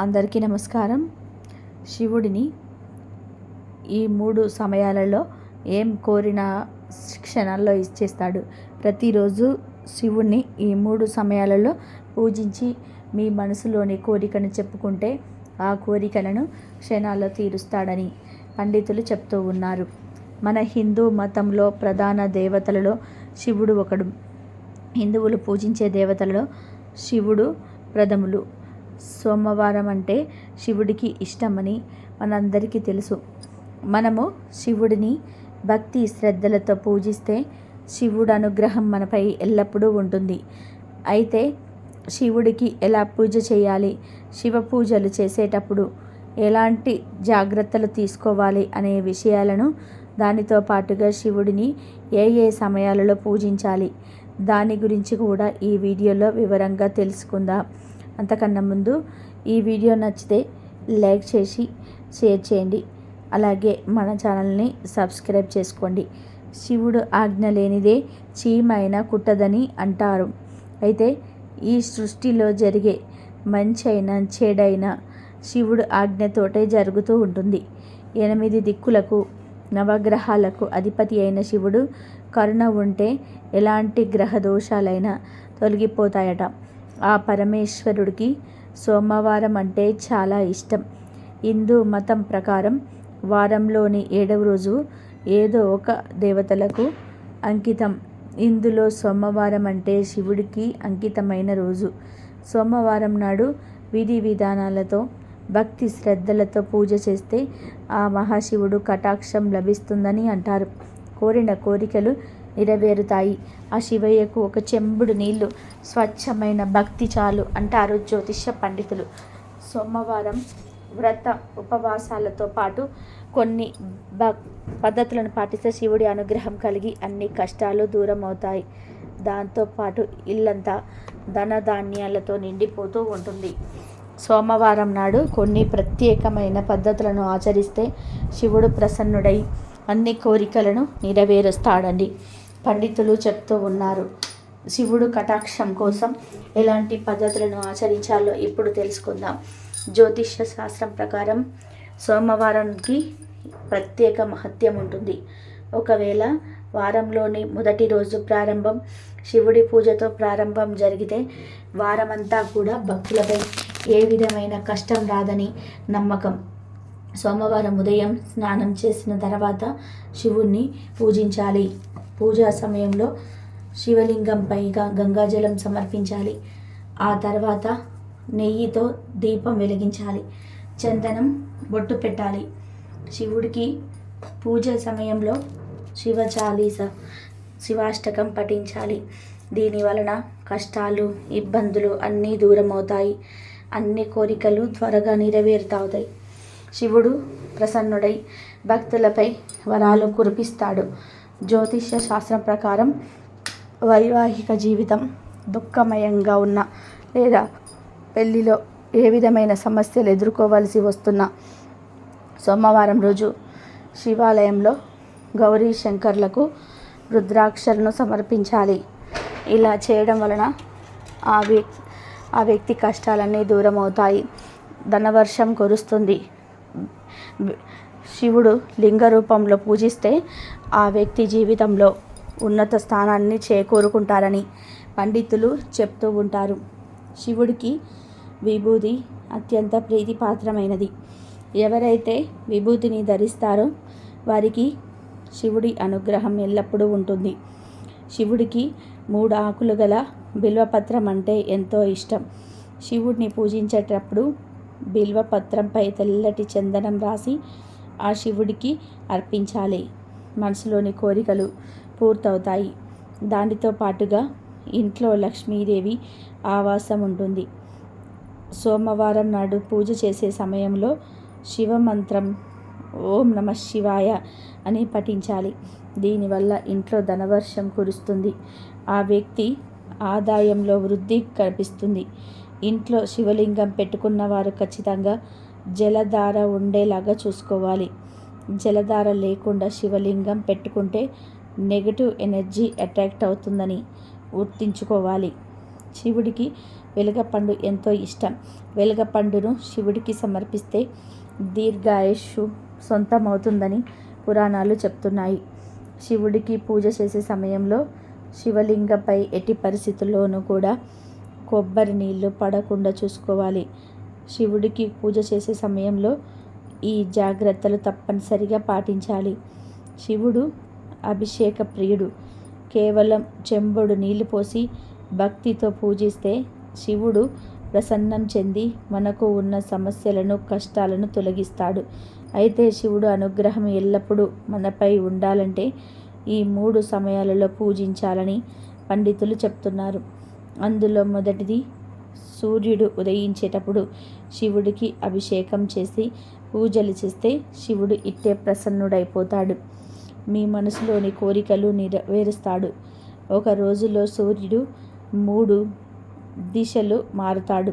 అందరికీ నమస్కారం. శివుడిని ఈ మూడు సమయాలలో ఏం కోరిన క్షణాల్లో ఇచ్చేస్తాడు. ప్రతిరోజు శివుణ్ణి ఈ మూడు సమయాలలో పూజించి మీ మనసులోని కోరికను చెప్పుకుంటే ఆ కోరికలను క్షణాల్లో తీరుస్తాడని పండితులు చెప్తూ ఉన్నారు. మన హిందూ మతంలో ప్రధాన దేవతలలో శివుడు ఒకడు. హిందువులు పూజించే దేవతలలో శివుడు ప్రథములు. సోమవారం అంటే శివుడికి ఇష్టమని మనందరికీ తెలుసు. మనము శివుడిని భక్తి శ్రద్ధలతో పూజిస్తే శివుడు అనుగ్రహం మనపై ఎల్లప్పుడూ ఉంటుంది. అయితే శివుడికి ఎలా పూజ చేయాలి? శివ పూజలు చేసేటప్పుడు ఎలాంటి జాగ్రత్తలు తీసుకోవాలి అనే విషయాలను దానితో పాటుగా శివుడిని ఏ ఏ సమయాలలో పూజించాలి? దాని గురించి కూడా ఈ వీడియోలో వివరంగా తెలుసుకుందాం. అంతకన్నా ముందు ఈ వీడియో నచ్చితే లైక్ చేసి షేర్ చేయండి. అలాగే మన ఛానల్ని సబ్స్క్రైబ్ చేసుకోండి. శివుడు ఆజ్ఞ లేనిదే చీమైన కుట్టదని అంటారు. అయితే ఈ సృష్టిలో జరిగే మంచి అయినా చెడైనా శివుడు ఆజ్ఞతోటే జరుగుతూ ఉంటుంది. ఎనిమిది దిక్కులకు నవగ్రహాలకు అధిపతి అయిన శివుడు కరుణ ఉంటే ఎలాంటి గ్రహ దోషాలైనా తొలగిపోతాయట. ఆ పరమేశ్వరుడికి సోమవారం అంటే చాలా ఇష్టం. హిందూ మతం ప్రకారం వారంలోని ఏడవ రోజు ఏదో ఒక దేవతలకు అంకితం. ఇందులో సోమవారం అంటే శివుడికి అంకితమైన రోజు. సోమవారం నాడు విధి విధానాలతో భక్తి శ్రద్ధలతో పూజ చేస్తే ఆ మహాశివుడు కటాక్షం లభిస్తుందని అంటారు. కోరిన కోరికలు నెరవేరుతాయి. ఆ శివయ్యకు ఒక చెంబుడు నీళ్ళు స్వచ్ఛమైన భక్తి చాలు అంటారు జ్యోతిష్య పండితులు. సోమవారం వ్రత ఉపవాసాలతో పాటు కొన్ని భ పద్ధతులను పాటిస్తే శివుడి అనుగ్రహం కలిగి అన్ని కష్టాలు దూరం అవుతాయి దాంతోపాటు ఇల్లంతా ధనధాన్యాలతో నిండిపోతూ ఉంటుంది. సోమవారం నాడు కొన్ని ప్రత్యేకమైన పద్ధతులను ఆచరిస్తే శివుడు ప్రసన్నుడై అన్ని కోరికలను నెరవేరుస్తాడండి. పండితులు చెప్తూ ఉన్నారు. శివుడు కటాక్షం కోసం ఎలాంటి పద్ధతులను ఆచరించాలో ఇప్పుడు తెలుసుకుందాం. జ్యోతిష్య శాస్త్రం ప్రకారం సోమవారానికి ప్రత్యేక మహత్యం ఉంటుంది. ఒకవేళ వారంలోని మొదటి రోజు ప్రారంభం శివుడి పూజతో ప్రారంభం జరిగితే వారమంతా కూడా భక్తులపై ఏ విధమైన కష్టం రాదని నమ్మకం. సోమవారం ఉదయం స్నానం చేసిన తర్వాత శివుణ్ణి పూజించాలి. పూజా సమయంలో శివలింగంపైగా గంగాజలం సమర్పించాలి. ఆ తర్వాత నెయ్యితో దీపం వెలిగించాలి. చందనం బొట్టు పెట్టాలి. శివుడికి పూజ సమయంలో శివ చాలీస శివాష్టకం పఠించాలి. దీని వలన కష్టాలు ఇబ్బందులు అన్నీ దూరం అవుతాయి అన్ని కోరికలు త్వరగా నెరవేరుతావుతాయి. శివుడు ప్రసన్నుడై భక్తులపై వరాలు కురిపిస్తాడు. జ్యోతిష్య శాస్త్రం ప్రకారం వైవాహిక జీవితం దుఃఖమయంగా ఉన్న లేదా పెళ్ళిలో ఏ విధమైన సమస్యలు ఎదుర్కోవలసి వస్తున్న సోమవారం రోజు శివాలయంలో గౌరీ శంకర్లకు రుద్రాక్షలను సమర్పించాలి. ఇలా చేయడం వలన ఆ వ్యక్తి ఆ వ్యక్తి కష్టాలన్నీ దూరం అవుతాయి ధనవర్షం కురుస్తుంది. శివుడు లింగ రూపంలో పూజిస్తే ఆ వ్యక్తి జీవితంలో ఉన్నత స్థానాన్ని చేకూరుకుంటారని పండితులు చెప్తూ ఉంటారు. శివుడికి విభూది అత్యంత ప్రీతిపాత్రమైనది. ఎవరైతే విభూతిని ధరిస్తారో వారికి శివుడి అనుగ్రహం ఎల్లప్పుడూ ఉంటుంది. శివుడికి మూడు ఆకులు గల బిల్వపత్రం అంటే ఎంతో ఇష్టం. శివుడిని పూజించేటప్పుడు బిల్వపత్రంపై తెల్లటి చందనం రాసి ఆ శివుడికి అర్పించాలి. మనసులోని కోరికలు పూర్తవుతాయి. దానితో పాటుగా ఇంట్లో లక్ష్మీదేవి ఆవాసం ఉంటుంది. సోమవారం నాడు పూజ చేసే సమయంలో శివమంత్రం ఓం నమ శివాయ అని పఠించాలి. దీనివల్ల ఇంట్లో ధనవర్షం కురుస్తుంది. ఆ వ్యక్తి ఆదాయంలో వృద్ధి కనిపిస్తుంది. ఇంట్లో శివలింగం పెట్టుకున్న వారు ఖచ్చితంగా జలధార ఉండేలాగా చూసుకోవాలి. జలధార లేకుండా శివలింగం పెట్టుకుంటే నెగటివ్ ఎనర్జీ అట్రాక్ట్ అవుతుందని గుర్తించుకోవాలి. శివుడికి వెలగపండు ఎంతో ఇష్టం. వెలగపండును శివుడికి సమర్పిస్తే దీర్ఘాయుష్షు సొంతమవుతుందని పురాణాలు చెప్తున్నాయి. శివుడికి పూజ చేసే సమయంలో శివలింగంపై ఎట్టి పరిస్థితుల్లోనూ కూడా కొబ్బరి నీళ్ళు పడకుండా చూసుకోవాలి. శివుడికి పూజ చేసే సమయంలో ఈ జాగ్రత్తలు తప్పనిసరిగా పాటించాలి. శివుడు అభిషేక ప్రియుడు. కేవలం చెంబుడు నీళ్ళు పోసి భక్తితో పూజిస్తే శివుడు ప్రసన్నం చెంది మనకు ఉన్న సమస్యలను కష్టాలను తొలగిస్తాడు. అయితే శివుడు అనుగ్రహం ఎల్లప్పుడూ మనపై ఉండాలంటే ఈ మూడు సమయాలలో పూజించాలని పండితులు చెప్తున్నారు. అందులో మొదటిది సూర్యుడు ఉదయించేటప్పుడు శివుడికి అభిషేకం చేసి పూజలు చేస్తే శివుడు ఇట్టే ప్రసన్నుడైపోతాడు. మీ మనసులోని కోరికలు నెరవేరుస్తాడు. ఒక రోజులో సూర్యుడు మూడు దిశలు మారుతాడు.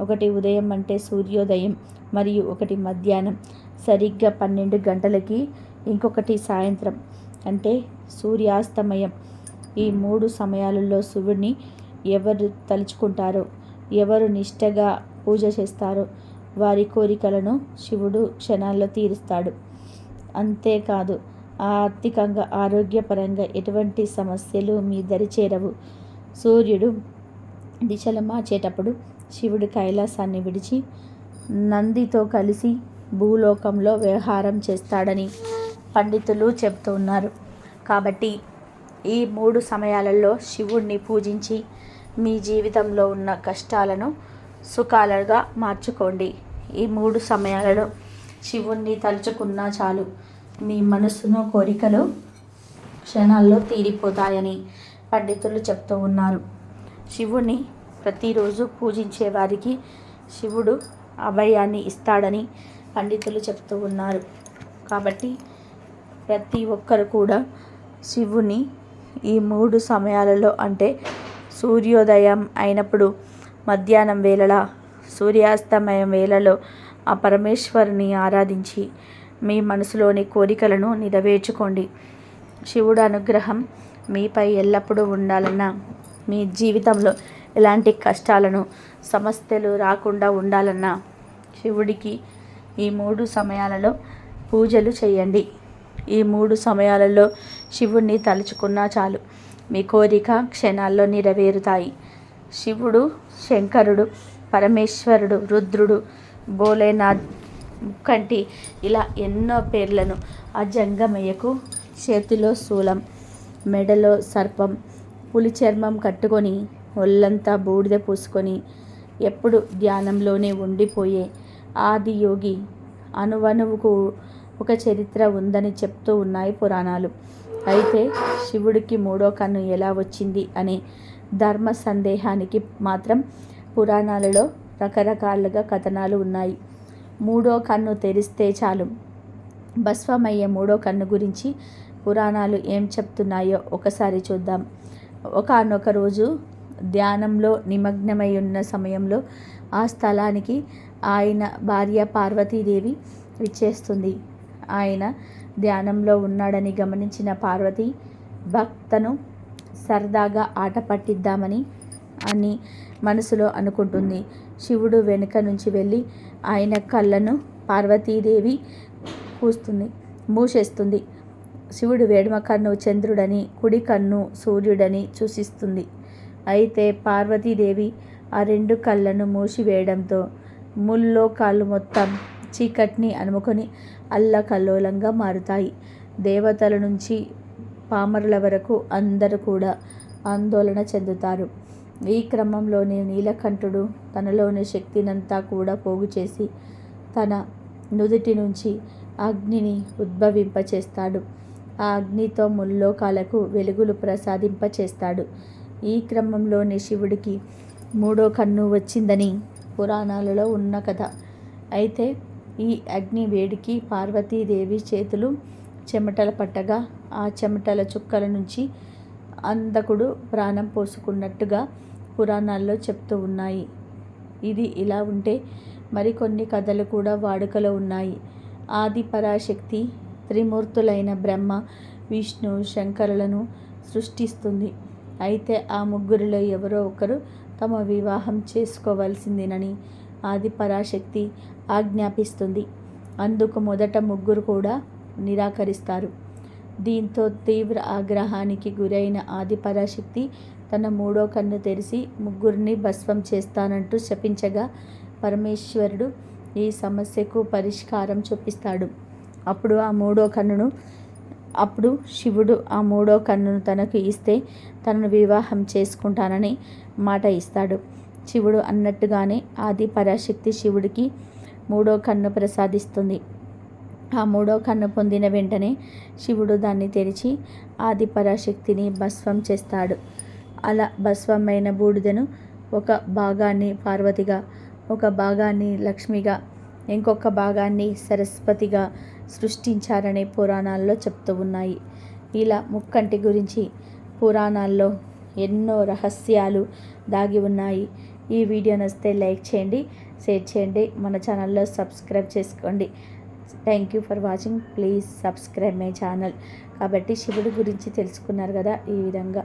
ఒకటి ఉదయం అంటే సూర్యోదయం మరియు ఒకటి మధ్యాహ్నం. సరిగ్గా పన్నెండు గంటలకి ఇంకొకటి సాయంత్రం. అంటే సూర్యాస్తమయం. ఈ మూడు సమయాలలో శివుడిని ఎవరు తలుచుకుంటారో ఎవరు నిష్టగా పూజ చేస్తారో వారి కోరికలను శివుడు క్షణాల్లో తీరుస్తాడు. అంతేకాదు ఆర్థికంగా ఆరోగ్యపరంగా ఎటువంటి సమస్యలు మీ దరి చేరవు. సూర్యుడు దిశలు మార్చేటప్పుడు శివుడు కైలాసాన్ని విడిచి నందితో కలిసి భూలోకంలో వ్యవహారం చేస్తాడని పండితులు చెబుతున్నారు కాబట్టి ఈ మూడు సమయాలలో శివుణ్ణి పూజించి మీ జీవితంలో ఉన్న కష్టాలను సుఖాలుగా మార్చుకోండి. ఈ మూడు సమయాలలో శివుణ్ణి తలుచుకున్నా చాలు. మీ మనసును కోరికలు క్షణాల్లో తీరిపోతాయని పండితులు చెప్తూ ఉన్నారు. శివుని ప్రతిరోజు పూజించే వారికి శివుడు అభయాన్ని ఇస్తాడని పండితులు చెప్తూ ఉన్నారు. కాబట్టి ప్రతి ఒక్కరు కూడా శివుని ఈ మూడు సమయాలలో అంటే సూర్యోదయం అయినప్పుడు మధ్యాహ్నం వేళల సూర్యాస్తమయం వేళలో ఆ పరమేశ్వరుని ఆరాధించి మీ మనసులోని కోరికలను నెరవేర్చుకోండి. శివుడు అనుగ్రహం మీపై ఎల్లప్పుడూ ఉండాలన్నా మీ జీవితంలో ఎలాంటి కష్టాలను సమస్యలు రాకుండా ఉండాలన్నా శివుడికి ఈ మూడు సమయాలలో పూజలు చేయండి. ఈ మూడు సమయాలలో శివుణ్ణి తలుచుకున్నా చాలు. మీ కోరిక క్షణాల్లో నెరవేరుతాయి. శివుడు శంకరుడు పరమేశ్వరుడు రుద్రుడు భోలేనాథ్ ముక్కంటి ఇలా ఎన్నో పేర్లను ఆ జంగమయ్యకు చేతిలో శూలం మెడలో సర్పం పులి చర్మం కట్టుకొని ఒళ్ళంతా బూడిద పూసుకొని ఎప్పుడు ధ్యానంలోనే ఉండిపోయే ఆది యోగి అనువనువుకు ఒక చరిత్ర ఉందని చెప్తూ ఉన్నాయి పురాణాలు. అయితే శివుడికి మూడో కన్ను ఎలా వచ్చింది అనే ధర్మ సందేహానికి మాత్రం పురాణాలలో రకరకాలుగా కథనాలు ఉన్నాయి. మూడో కన్ను తెరిస్తే చాలు. భస్వమయ్యే మూడో కన్ను గురించి పురాణాలు ఏం చెప్తున్నాయో ఒకసారి చూద్దాం. ఒకనొక రోజు ధ్యానంలో నిమగ్నమై ఉన్న సమయంలో ఆ స్థలానికి ఆయన భార్య పార్వతీదేవి విచ్చేస్తుంది. ఆయన ధ్యానంలో ఉన్నాడని గమనించిన పార్వతి భక్తను సరదాగా ఆట పట్టిద్దామని అని మనసులో అనుకుంటుంది. శివుడు వెనుక నుంచి వెళ్ళి ఆయన కళ్ళను పార్వతీదేవి పూస్తుంది మూసేస్తుంది. శివుడు వేడుమ కన్ను చంద్రుడని కుడి కన్ను సూర్యుడని సూచిస్తుంది. అయితే పార్వతీదేవి ఆ రెండు కళ్ళను మూసివేయడంతో ముల్లోకాలు మొత్తం చీకటిని అనుముకొని అల్లకల్లోలంగా మారుతాయి. దేవతల నుంచి పామరుల వరకు అందరూ కూడా ఆందోళన చెందుతారు. ఈ క్రమంలోనే నీలకంఠుడు తనలోని శక్తినంతా కూడా పోగు చేసి తన నుదుటి నుంచి అగ్నిని ఉద్భవింపచేస్తాడు. ఆ అగ్నితో ముల్లోకాలకు వెలుగులు ప్రసాదింపచేస్తాడు. ఈ క్రమంలోనే శివుడికి మూడో కన్ను వచ్చిందని పురాణాలలో ఉన్న కథ. అయితే ఈ అగ్ని వేడికి పార్వతీదేవి చేతులు చెమటల పట్టగా ఆ చెమటల చుక్కల నుంచి అందకుడు ప్రాణం పోసుకున్నట్టుగా పురాణాల్లో చెప్తూ ఉన్నాయి. ఇది ఇలా ఉంటే మరికొన్ని కథలు కూడా వాడుకలో ఉన్నాయి. ఆది పరాశక్తి త్రిమూర్తులైన బ్రహ్మ విష్ణు శంకరులను సృష్టిస్తుంది. అయితే ఆ ముగ్గురిలో ఎవరో ఒకరు తమ వివాహం చేసుకోవాల్సిందేనని ఆది పరాశక్తి ఆజ్ఞాపిస్తుంది. అందుకు మొదట ముగ్గురు కూడా నిరాకరిస్తారు. దీంతో తీవ్ర ఆగ్రహానికి గురైన ఆదిపరాశక్తి తన మూడో కన్ను తెరిచి ముగ్గురిని భస్వం చేస్తానంటూ శపించగా పరమేశ్వరుడు ఈ సమస్యకు పరిష్కారం చూపిస్తాడు. అప్పుడు ఆ మూడో కన్నును అప్పుడు శివుడు ఆ మూడో కన్నును తనకు ఇస్తే తనను వివాహం చేసుకుంటానని మాట ఇస్తాడు. శివుడు అన్నట్టుగానే ఆది పరాశక్తి శివుడికి మూడో కన్ను ప్రసాదిస్తుంది. ఆ మూడో కన్ను పొందిన వెంటనే శివుడు దాన్ని తెరిచి ఆది పరాశక్తిని భస్వం చేస్తాడు. అలా భస్వమైన బూడిదను ఒక భాగాన్ని పార్వతిగా ఒక భాగాన్ని లక్ష్మిగా ఇంకొక భాగాన్ని సరస్వతిగా సృష్టించారనే పురాణాల్లో చెప్తూ ఉన్నాయి. ఇలా ముక్కంటి గురించి పురాణాల్లో ఎన్నో రహస్యాలు దాగి ఉన్నాయి. ఈ వీడియో నస్తే లైక్ చేయండి. షేర్ చేయండి. మన ఛానల్లో సబ్స్క్రైబ్ చేసుకోండి. Thank you for watching. Please subscribe my channel. కాబట్టి శివుడి గురించి తెలుసుకున్నారు కదా ఈ విధంగా.